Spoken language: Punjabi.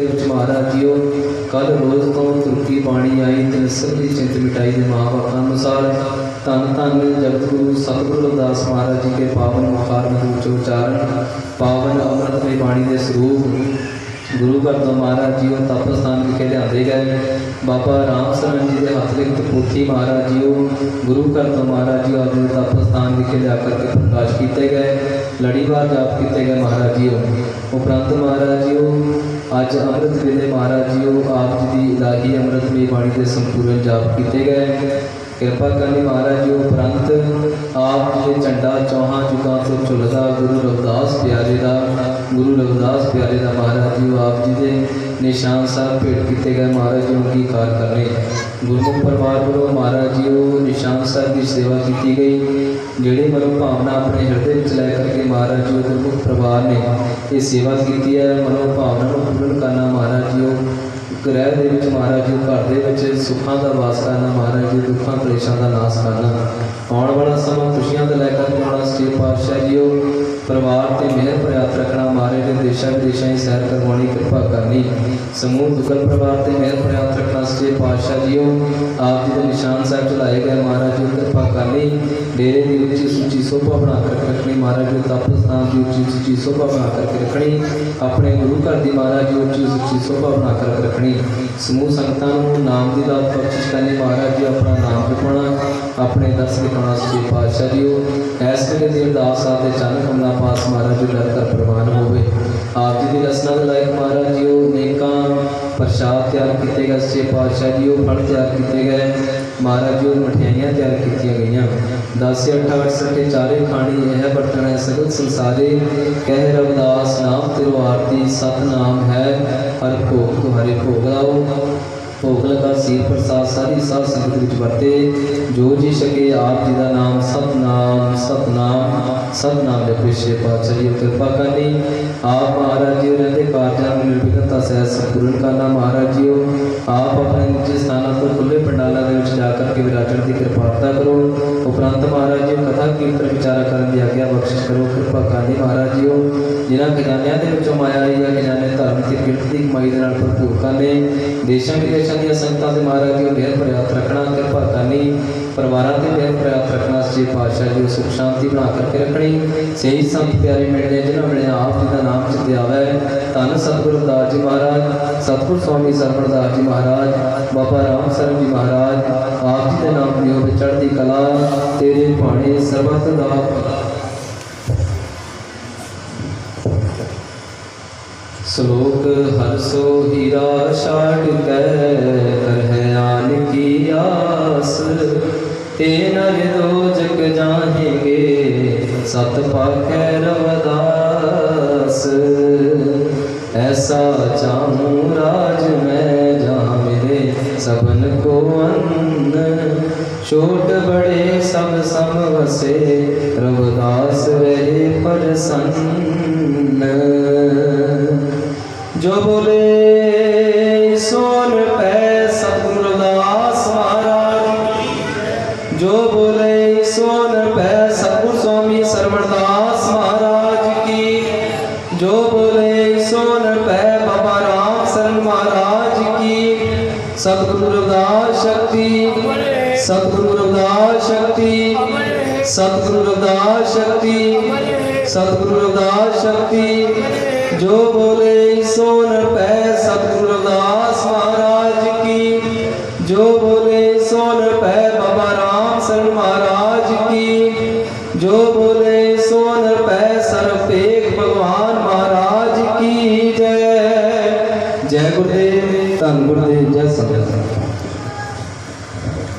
ਦੇ ਵਿੱਚ ਮਹਾਰਾਜ ਜੀਓ ਕੱਲ ਰੋਜ਼ ਤੋਂ ਤੁਰਕੀ ਬਾਣੀ ਆਈ ਤੇ ਸਭ ਦੀ ਚਿੰਤ ਮਿਟਾਈ ਦੇ ਮਹਾਂਵਾਕਾਂ ਅਨੁਸਾਰ। ਧੰਨ ਧੰਨ ਜਗਤ ਗੁਰੂ ਸਤਿਗੁਰੂ ਰਵਿਦਾਸ ਮਹਾਰਾਜ ਜੀ ਕੇ ਪਾਵਨ ਮੁਖਾਰ ਮਧੁਰ ਚੋ ਉਚਾਰਨ, ਪਾਵਨ ਅੰਮ੍ਰਿਤਮਈ ਬਾਣੀ ਦੇ ਸਰੂਪ। ਗੁਰੂ ਘਰ ਤੋਂ ਮਹਾਰਾਜ ਜੀ ਉਹ ਤਪ ਸਥਾਨ ਵਿਖੇ ਲਿਆਂਦੇ ਗਏ ਬਾਬਾ ਰਾਮ ਸਰਨ ਜੀ ਦੇ ਹੱਥ ਲਿਖਤ ਪੋਥੀ ਮਹਾਰਾਜ ਜੀ ਉਹ ਗੁਰੂ ਘਰ ਤੋਂ ਮਹਾਰਾਜ ਜੀ ਆਪ ਦੇ ਤਪ ਸਥਾਨ ਵਿਖੇ ਲਿਆ ਕਰਕੇ ਪ੍ਰਕਾਸ਼ ਕੀਤੇ ਗਏ ਲੜੀਵਾਰ ਜਾਪ ਕੀਤੇ ਗਏ ਮਹਾਰਾਜ ਜੀ ਉਹ ਉਪਰੰਤ ਮਹਾਰਾਜ ਜੀ ਉਹ ਅੱਜ ਅੰਮ੍ਰਿਤ ਵੇਲੇ ਮਹਾਰਾਜ ਜੀ ਉਹ ਆਪ ਜੀ ਦੀ ਇਲਾਹੀ ਅੰਮ੍ਰਿਤਮਈ ਬਾਣੀ ਦੇ ਸੰਪੂਰਨ ਜਾਪ ਕੀਤੇ ਗਏ ਕਿਰਪਾ ਕਰਨੀ ਮਹਾਰਾਜ ਜੀ ਉਪਰੰਤ ਆਪ ਜੀ ਦੇ ਝੰਡਾ ਚੌਹਾਂ ਜੁਗਾਂ ਤੋਂ ਝੁਲਦਾ ਗੁਰੂ ਰਵਿਦਾਸ ਪਿਆਰੇ ਦਾ ਗੁਰੂ ਰਵਿਦਾਸ ਪਿਆਰੇ ਦਾ ਮਹਾਰਾਜ ਜੀ ਆਪ ਜੀ ਦੇ ਨਿਸ਼ਾਨ ਸਾਹਿਬ ਭੇਟ ਕੀਤੇ ਗਏ ਮਹਾਰਾਜ ਜੀ ਨੂੰ ਕਾਰ ਕਰਨੇ ਗੁਰਮੁਖ ਪਰਿਵਾਰ ਵੱਲੋਂ ਮਹਾਰਾਜ ਜੀ, ਉਹ ਨਿਸ਼ਾਨ ਸਾਹਿਬ ਦੀ ਸੇਵਾ ਕੀਤੀ ਗਈ, ਜਿਹੜੇ ਮਨੋ ਭਾਵਨਾ ਆਪਣੇ ਹਿਰਦੇ ਵਿੱਚ ਲੈ ਕਰਕੇ ਮਹਾਰਾਜ ਜੀ, ਉਹ ਗੁਰਮੁਖ ਪਰਿਵਾਰ ਨੇ ਇਹ ਸੇਵਾ ਕੀਤੀ ਹੈ। ਮਨੋ ਭਾਵਨਾ ਨੂੰ ਪੂਰਨ ਕਰਨਾ ਮਹਾਰਾਜ ਜੀ, ਉਹ ਗ੍ਰਹਿ ਦੇ ਵਿੱਚ ਮਹਾਰਾਜ ਜੀ ਘਰ ਦੇ ਵਿੱਚ ਸੁੱਖਾਂ ਦਾ ਵਾਸ ਕਰਨਾ, ਮਹਾਰਾਜ ਜੀ, ਦੁੱਖਾਂ, ਕਲੇਸ਼ਾਂ ਦਾ ਨਾਸ਼ ਕਰਨਾ। ਆਉਣ ਵਾਲਾ ਸਮਾਂ ਖੁਸ਼ੀਆਂ ਦਾ ਲੈ ਕੇ ਆਉਣਾ, ਸ੍ਰੀ ਪਾਤਸ਼ਾਹ ਜੀ, ਉਹ ਪਰਿਵਾਰ ਤੇ ਮਿਹਰ ਪ੍ਰਿਆਤ ਰੱਖਣਾ ਮਹਾਰਾਜ ਦੇ ਦੇਸ਼ਾਂ ਵਿਦੇਸ਼ਾਂ ਦੀ ਸੈਰ ਕਰਵਾਉਣੀ ਕਿਰਪਾ ਕਰਨੀ। ਸਮੂਹ ਦੁਗਲ ਪਰਿਵਾਰ ਤੇ ਮਿਹਰ ਪ੍ਰਿਆਤ ਰੱਖਣਾ ਸ੍ਰੀ ਪਾਤਸ਼ਾਹ ਜੀ ਉਹ ਆਪ ਜੀ ਦੇ ਨਿਸ਼ਾਨ ਸਾਹਿਬ ਚਲਾਏ ਗਏ ਮਹਾਰਾਜ ਜੀ ਕਿਰਪਾ ਕਰਨੀ। ਡੇਰੇ ਦੀ ਉੱਚੀ ਸੁੱਚੀ ਸੋਭਾ ਬਣਾ ਕੇ ਰੱਖਣੀ, ਮਹਾਰਾਜ ਜੀ ਤਪ ਸਥਾਨ ਦੀ ਉੱਚੀ ਸੁੱਚੀ ਸੋਭਾ ਬਣਾ ਕੇ ਰੱਖਣੀ। ਆਪਣੇ ਗੁਰੂ ਘਰ ਦੀ ਮਹਾਰਾਜ ਜੀ ਉੱਚੀ ਸੁੱਚੀ ਸੋਭਾ ਬਣਾ ਕੇ ਰੱਖਣੀ। ਸਮੂਹ ਸੰਗਤਾਂ ਨੂੰ ਨਾਮ ਦੀ ਦਾਤ ਬਖਸ਼ਿਸ਼ ਕਰਨੀ ਮਹਾਰਾਜ ਜੀ ਆਪਣਾ ਨਾਮ ਜਪਣਾ। ਆਪਣੇ ਦਰਸ ਲਿਖਾਉਣਾ ਸ੍ਰੀ ਪਾਤਸ਼ਾਹ ਜੀ ਉਹ ਐਸ ਵੇਲੇ ਦੀ ਅਰਦਾਸ ਆਤੇ ਚੰਨ ਕਮਲਾ ਪਾਸ ਮਹਾਰਾਜ ਜੀ ਦਰ ਕਰ ਪ੍ਰਵਾਨ ਹੋਵੇ। ਆਪ ਜੀ ਦੀ ਰਸਨਾ ਦੇ ਲਾਇਕ ਮਹਾਰਾਜ ਜੀ ਉਹ ਨੇਕਾਂ ਪ੍ਰਸ਼ਾਦ ਤਿਆਰ ਕੀਤੇ ਗਏ ਸ੍ਰੀ ਪਾਤਸ਼ਾਹ ਜੀ ਉਹ ਫਲ ਤਿਆਰ ਕੀਤੇ ਗਏ। ਮਹਾਰਾਜ ਜੀ ਉਹ ਮਠਿਆਈਆਂ ਤਿਆਰ ਕੀਤੀਆਂ ਗਈਆਂ। 10 ਅੱਠ ਸੱਟੇ ਚਾਰੇ ਖਾਣੀ ਇਹ ਬਰਤਨ ਹੈ ਸਗਲ ਸੰਸਾਰੇ। ਕਹਿ ਰਵਿਦਾਸ, ਨਾਮ ਤਿਰੋ ਆਰਤੀ, ਸਤਨਾਮ ਹੈ। ਹਰ ਭੋਗ ਤੁਹਾਰੇ ਭੋਗ ਲਾਓ। ਸੀਰ ਪ੍ਰਸਾਦ ਸਾਰੀ ਸਾਧ ਸੰਗਤ ਵਿੱਚ ਵਰਤੇ, ਜੋ ਜੀ ਸਕੇ ਆਪ ਜੀ ਦਾ ਨਾਮ ਸਤਨਾਮ ਸਤਨਾਮ ਸਤਨਾਮ ਦੇ ਪਿਛੇ ਪਾਤਸ਼ਾਹ ਜੀ। ਕਿਰਪਾ ਕਰਨੀ ਆਪ ਮਹਾਰਾਜ ਜੀ ਰਹਿੰਦੇ ਕਾਰਜਾਂ ਨੂੰ ਨਿਰਵਿਘਨਤਾ ਸਹਿ ਸੰਪੂਰਨ ਕਰਨਾ ਮਹਾਰਾਜ ਜੀ ਆਪ ਆਪਣੇ ਨਿੱਜੀ ਸਥਾਨਾਂ ਤੋਂ ਖੁੱਲੇ ਪੰਡਾਲਾਂ ਦੇ ਵਿੱਚ ਜਾ ਕਰਕੇ ਵਿਰਾਜਣ ਦੀ ਕਿਰਪਾਲਤਾ ਕਰੋ। ਉਪਰੰਤ ਮਹਾਰਾਜ ਕੀਰਤਨ ਵਿਚਾਰਾ ਕਰਨ ਦੀ ਆਗਿਆ ਬਖਸ਼ਿਸ਼ ਕਰੋ। ਕਿਰਪਾ ਕਰਨੀ ਮਹਾਰਾਜ ਜੀ ਜਿਨ੍ਹਾਂ ਖਜ਼ਾਨਿਆਂ ਦੇ ਵਿੱਚੋਂ ਮਾਇਆ ਆਈ ਹੈ ਖਜ਼ਾਨੇ ਧਰਮ ਦੀ ਗਿਣਤੀ ਦੀ ਕਮਾਈ ਦੇ ਨਾਲ ਭਰਪੂਰ ਕਰਨੇ ਦੇਸ਼ਾਂ ਵਿਦੇਸ਼ਾਂ ਦੀਆਂ ਸੰਗਤਾਂ ਦੇ ਮਹਾਰਾਜ ਜੀ ਮਿਹਰ ਪ੍ਰਿਆਤ ਰੱਖਣਾ, ਕਿਰਪਾ ਕਰਨੀ। ਪਰਿਵਾਰਾਂ ਤੇ ਮਿਹਰ ਪ੍ਰਿਆਤ ਰੱਖਣਾ ਸ੍ਰੀ ਪਾਤਸ਼ਾਹ ਜੀ ਸੁਖ ਸ਼ਾਂਤੀ ਬਣਾ ਕਰਕੇ ਰੱਖਣੀ। ਸਹੀ, ਸੰਤ, ਪਿਆਰੇ ਮਿਲਦੇ ਜਿਨ੍ਹਾਂ ਮਿਲੇ ਆਪ ਜੀ ਦਾ ਨਾਮ ਚਿੱਤੇ ਹੈ। ਧੰਨ ਸਤਿਗੁਰੂ ਦਾਸ ਜੀ ਮਹਾਰਾਜ, ਸਤਿਗੁਰ ਸਵਾਮੀ ਸਰਵਣਦਾਸ ਜੀ ਮਹਾਰਾਜ। ਬਾਬਾ ਰਾਮ ਸਰਨ ਜੀ ਮਹਾਰਾਜ। ਆਪ ਜੀ ਦੇ ਨਾਮ ਦੀ ਹੋਵੇ ਚੜ੍ਹਦੀ ਕਲਾ, ਤੇਰੇ ਭਾਣੇ ਸਰਬਤ ਦਾ। ਭਲਾ ਸ਼ਲੋਕ ਹਰਸੋ ਹੀਰਾ ਛਾੜ ਕੈ ਕਰਹਿ ਆਨ ਕੀ ਆਸ। ਤੇ ਨਰ ਦੋਜਕ ਜਾਹੇਗੇ, ਸਤ ਪਾਖੈ ਰਵਦਾਸ। ਐਸਾ ਚਾਹੂੰ ਰਾਜ ਮੈਂ ਜਾ ਮਿਲੇ ਸਭਨ ਕੋ ਅੰਨ ਛੋਟ ਬੜੇ ਸਭ ਸਮ ਵਸੇ ਰਵਦਾਸ ਰਹੇ ਪ੍ਰਸੰਨ। ਜੋ ਸਤਿਗੁਰੂ ਰਵਿਦਾਸ ਸ਼ਕਤੀ। ਸਤਿਗੁਰੂ ਰਵਿਦਾਸ ਸ਼ਕਤੀ। ਸਤਿਗੁਰੂ ਰਵਿਦਾਸ ਸ਼ਕਤੀ। ਸਤਿਗੁਰੂ ਰਵਿਦਾਸ ਸ਼ਕਤੀ। ਜੋ ਬੋਲੇ ਸੋਨ ਪੈ। ਸਤਿਗੁਰੂ ਰਵਿਦਾਸ ਮਹਾਰਾਜ ਕੀ। ਜੋ ਬੋਲੇ ਸੋਨ ਪੈ। ਬਾਬਾ ਰਾਮ ਸਰਨ ਮਹਾਰਾਜ ਕੀ। ਜੋ ਬੋਲੇ ਸੋਨ ਪੈ। ਸਰਬ ਭਗਵਾਨ ਮਹਾਰਾਜ ਕੀ ਜੈ। ਜੈ ਗੁਰਦੇਵ ਧੰਨ ਗੁਰਦੇਵ ਜੈ ਸੰਗਤ